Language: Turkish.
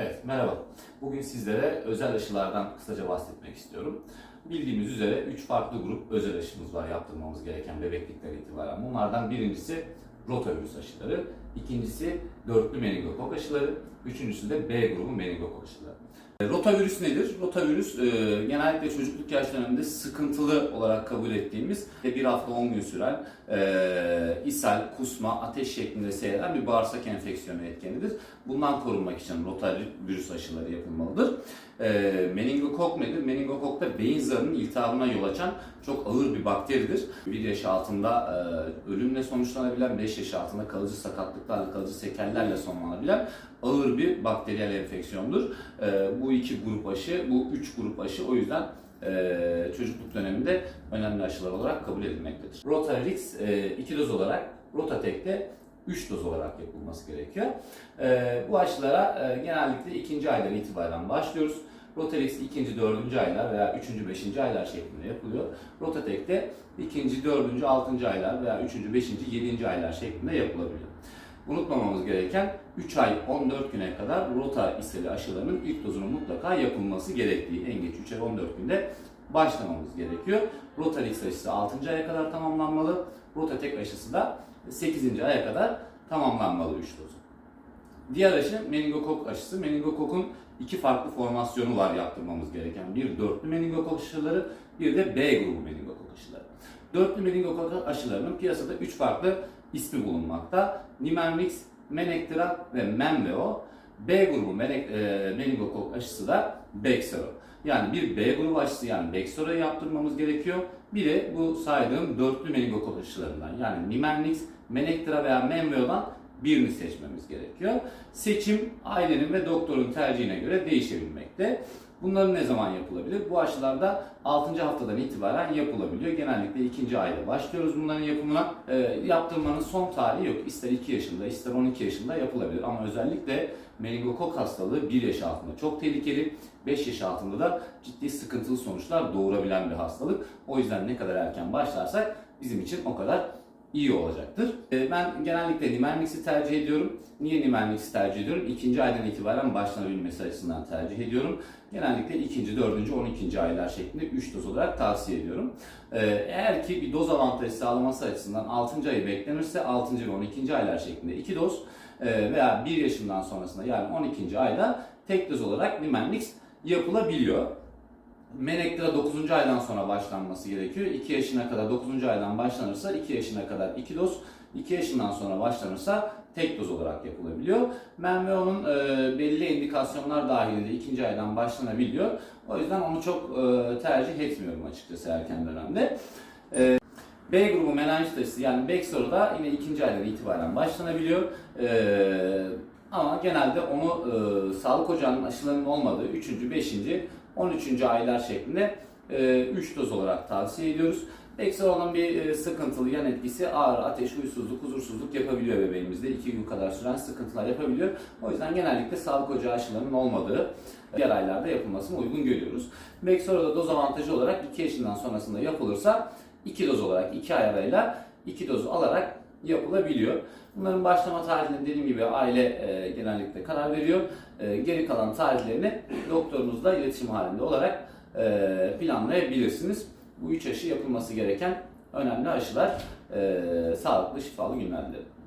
Evet, merhaba. Bugün sizlere özel aşılardan kısaca bahsetmek istiyorum. Bildiğimiz üzere 3 farklı grup özel aşımız var yaptırmamız gereken bebeklikten itibaren. Bunlardan birincisi rotavirüs aşıları, ikincisi dörtlü meningokok aşıları, üçüncüsü de B grubu meningokok aşıları. E, Rotavirüs nedir? Rotavirüs e, genellikle çocukluk yaş döneminde sıkıntılı olarak kabul ettiğimiz ve bir hafta 10 gün süren e, ishal, kusma, ateş şeklinde seyreden bir bağırsak enfeksiyonu etkenidir. Bundan korunmak için rotavirüs aşıları yapılmalıdır. E, meningokok nedir? Meningokok da beyin zarının iltihabına yol açan çok ağır bir bakteridir. 1 yaş altında e, ölümle sonuçlanabilen, 5 yaş altında kalıcı sakatlıklarla, kalıcı sekellerle sonlanabilen ağır bir bakteriyel enfeksiyondur. E, bu iki grup aşı, bu üç grup aşı o yüzden e, çocukluk döneminde önemli aşılar olarak kabul edilmektedir. Rotarix e, iki doz olarak, Rotatek'te 3 doz olarak yapılması gerekiyor. E, bu aşılara e, genellikle ikinci aydan itibaren başlıyoruz. Rotarix ikinci, dördüncü aylar veya üçüncü, beşinci aylar şeklinde yapılıyor. Rotatek'te ikinci, dördüncü, altıncı aylar veya üçüncü, beşinci, yedinci aylar şeklinde yapılabiliyor. Unutmamamız gereken 3 ay 14 güne kadar rota iseli aşılarının ilk dozunun mutlaka yapılması gerektiği en geç 3 ay 14 günde başlamamız gerekiyor. Rotarix aşısı 6. aya kadar tamamlanmalı. Rotatek aşısı da 8. aya kadar tamamlanmalı 3 dozu. Diğer aşı meningokok aşısı. Meningokokun iki farklı formasyonu var yaptırmamız gereken. Bir dörtlü meningokok aşıları, bir de B grubu meningokok aşıları. Dörtlü meningokok aşılarının piyasada üç farklı ismi bulunmakta. Nimenrix, Menectira ve Menveo. B grubu menek, e, meningokok aşısı da Bexaro. Yani bir B grubu aşısı yani Bexaro'yu yaptırmamız gerekiyor. Bir de bu saydığım dörtlü meningokok aşılarından yani Nimenrix, Menectira veya Menveo'dan birini seçmemiz gerekiyor. Seçim ailenin ve doktorun tercihine göre değişebilmekte. Bunların ne zaman yapılabilir? Bu aşılar da 6. haftadan itibaren yapılabiliyor. Genellikle 2. ayda başlıyoruz bunların yapımına. E, yaptırmanın son tarihi yok. İster 2 yaşında ister 12 yaşında yapılabilir. Ama özellikle meningokok hastalığı 1 yaş altında çok tehlikeli. 5 yaş altında da ciddi sıkıntılı sonuçlar doğurabilen bir hastalık. O yüzden ne kadar erken başlarsak bizim için o kadar iyi olacaktır. Ee, Ben genellikle Nimenrix'i tercih ediyorum. Niye Nimenrix'i tercih ediyorum? İkinci aydan itibaren başlanabilmesi açısından tercih ediyorum. Genellikle ikinci, dördüncü, on ikinci aylar şeklinde 3 doz olarak tavsiye ediyorum. Ee, Eğer ki bir doz avantajı sağlaması açısından 6. ayı beklenirse 6. ve 12. aylar şeklinde 2 doz e, veya 1 yaşından sonrasında yani 12. ayda tek doz olarak Nimenrix yapılabiliyor. Menektra 9. aydan sonra başlanması gerekiyor. 2 yaşına kadar 9. aydan başlanırsa 2 yaşına kadar 2 doz, 2 yaşından sonra başlanırsa tek doz olarak yapılabiliyor. Menveo'nun e, belli indikasyonlar dahilinde 2. aydan başlanabiliyor. O yüzden onu çok e, tercih etmiyorum açıkçası erken dönemde. E, B grubu menenjit aşısı yani Bexaro'da yine ikinci aydan itibaren başlanabiliyor. E, ama genelde onu e, sağlık ocağının aşılarının olmadığı 3. 5. 13. aylar şeklinde 3 doz olarak tavsiye ediyoruz. Bexaro'nun bir e, sıkıntılı yan etkisi ağrı, ateş, huysuzluk, huzursuzluk yapabiliyor bebeğimizde. 2 gün kadar süren sıkıntılar yapabiliyor. O yüzden genellikle sağlık ocağı aşılarının olmadığı diğer aylarda yapılmasını uygun görüyoruz. Bexaro'da doz avantajı olarak 2 yaşından sonrasında yapılırsa 2 doz olarak 2 ay arayla 2 dozu alarak yapılabiliyor. Bunların başlama tarihini dediğim gibi aile e, genellikle karar veriyor. E, geri kalan tarihlerini doktorunuzla iletişim halinde olarak e, planlayabilirsiniz. Bu üç aşı yapılması gereken önemli aşılar. E, sağlıklı, şifalı günler dilerim.